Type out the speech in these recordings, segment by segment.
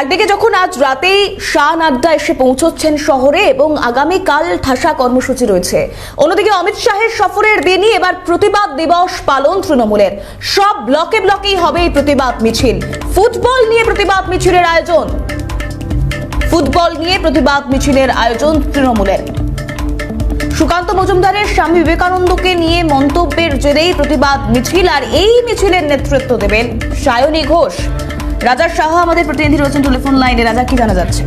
একদিকে যখন আজ রাতেই শাহ নাড্ডা এসে পৌঁছচ্ছেন শহরে এবং আগামীকাল ঠাসা কর্মসূচি রয়েছে, অন্যদিকে অমিত শাহের সফরের দিনই এবার প্রতিবাদ দিবস পালন তৃণমূলের। সব ব্লকে ব্লকেই হবে এই প্রতিবাদ মিছিল। ফুটবল নিয়ে প্রতিবাদ মিছিলের আয়োজন। ফুটবল নিয়ে প্রতিবাদ মিছিলের আয়োজন তৃণমূলের। সুকান্ত মজুমদারের স্বামী বিবেকানন্দকে নিয়ে মন্তব্যের জেরেই প্রতিবাদ মিছিল, আর এই মিছিলের নেতৃত্ব দেবেন সায়নী ঘোষ। রাজা শাহ আমাদের প্রতিনিধি রয়েছেন টেলিফোন লাইনে। রাজা কি জানা যাচ্ছে?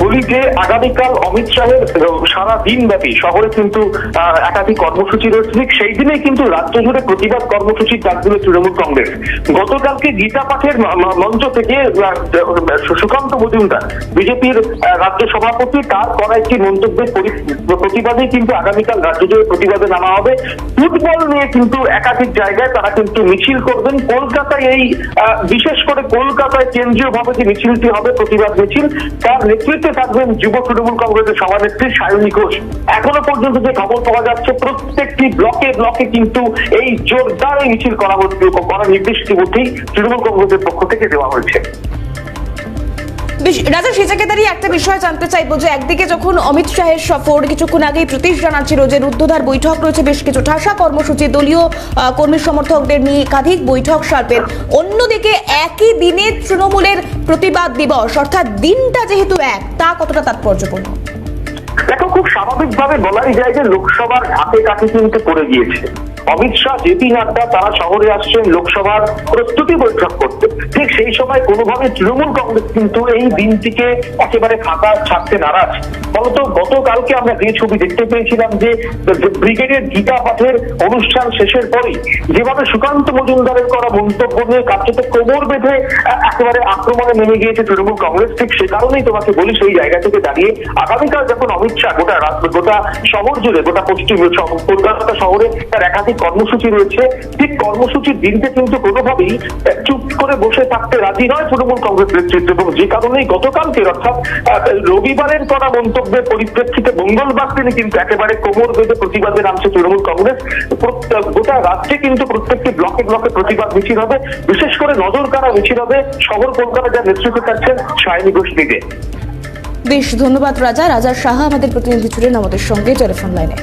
বলি যে আগামীকাল অমিত শাহের সারা দিন ব্যাপী শহরে কিন্তু একাধিক কর্মসূচি রয়েছে। সেই দিনেই কিন্তু রাজ্য জুড়ে প্রতিবাদ কর্মসূচি ডাক দিল তৃণমূল কংগ্রেস। গতকালকে গীতা পাঠের মঞ্চ থেকে সুকান্ত মজুমদার, বিজেপির রাজ্য সভাপতি, তার করা একটি মন্তব্যের পরি- প্রতিবাদেই কিন্তু আগামীকাল রাজ্য জুড়ে প্রতিবাদে নামা হবে। ফুটবল নিয়ে কিন্তু একাধিক জায়গায় তারা কিন্তু মিছিল করবেন। কলকাতায় এই বিশেষ করে কলকাতায় কেন্দ্রীয় ভাবে যে মিছিলটি হবে, প্রতিবাদ মিছিল, তার নেতৃত্বে থাকবেন যুব তৃণমূল কংগ্রেসের সভানেত্রী সায়নী ঘোষ। এখনও পর্যন্ত যে খবর পাওয়া যাচ্ছে, প্রত্যেকটি ব্লকে ব্লকে কিন্তু এই জোরদার মিছিল করা হচ্ছে করার নির্দেশ ইতিমধ্যেই তৃণমূল কংগ্রেসের পক্ষ থেকে দেওয়া হয়েছে। রাজা সে জায়গায় দাঁড়িয়ে একটা বিষয় জানতে চাইব যে, একদিকে যখন অমিত শাহের সফর কিছুক্ষণ আগেই প্রতীশ জানাচ্ছিল যে, রুদ্ধদ্বার বৈঠক রয়েছে, বেশ কিছু ঠাসা কর্মসূচি, দলীয় কর্মী সমর্থকদের নিয়ে একাধিক বৈঠক সারবেন। অন্যদিকে একই দিনে তৃণমূলের প্রতিবাদ দিবস, অর্থাৎ দিনটা যেহেতু এক, তা কতটা তাৎপর্যপূর্ণ? দেখো, খুব স্বাভাবিকভাবে বলাই যায় যে, লোকসভার হাতে কাছে কিন্তু পড়ে গিয়েছে। অমিত শাহ জেপি নাড্ডা তারা শহরে আসছেন, লোকসভার প্রস্তুতি বৈঠক করতে। ঠিক সেই সময় কোনোভাবে তৃণমূল কংগ্রেস কিন্তু এই দিনটিকে একেবারে ফাঁকা ছাড়তে নারাজ। ফলত গতকালকে আমরা যে ছবি দেখতে পেয়েছিলাম যে ব্রিগেডের গীতা পাঠের অনুষ্ঠান শেষের পরেই যেভাবে সুকান্ত মজুমদারের করা মন্তব্য নিয়ে কার্যত কোমর বেঁধে একেবারে আক্রমণে নেমে গিয়েছে তৃণমূল কংগ্রেস, ঠিক সে কারণেই তোমাকে বলি সেই জায়গা থেকে দাঁড়িয়ে আগামীকাল যখন অমিত শাহ গোটা গোটা শহর জুড়ে, গোটা পশ্চিম কলকাতা শহরে তার একাধিক কর্মসূচি রয়েছে, ঠিক কর্মসূচির দিনকে কিন্তু কোনোভাবেই চুপ করে বসে থাকতে রাজি নয়, তৃণমূল কংগ্রেস নেতৃত্ব এবং যে কারণেই গতকালকে অর্থাৎ রবিবারের করা মন্তব্যের পরিপ্রেক্ষিতে মঙ্গলবার তিনি কিন্তু একেবারে কোমর বেঁধে প্রতিবাদে নামছে তৃণমূল কংগ্রেস। গোটা রাজ্যে কিন্তু প্রত্যেকটি ব্লকে ব্লকে প্রতিবাদ মিছিল হবে। বিশেষ করে নজর কাড়া মিছিল হবে। শহর কলকাতা যার নেতৃত্ব থাকছেন সায়নী নিজে। বেশ, ধন্যবাদ রাজা। রাজা শাহ আমাদের প্রতিনিধি ছিলেন আমাদের সঙ্গে টেলিফোন লাইনে।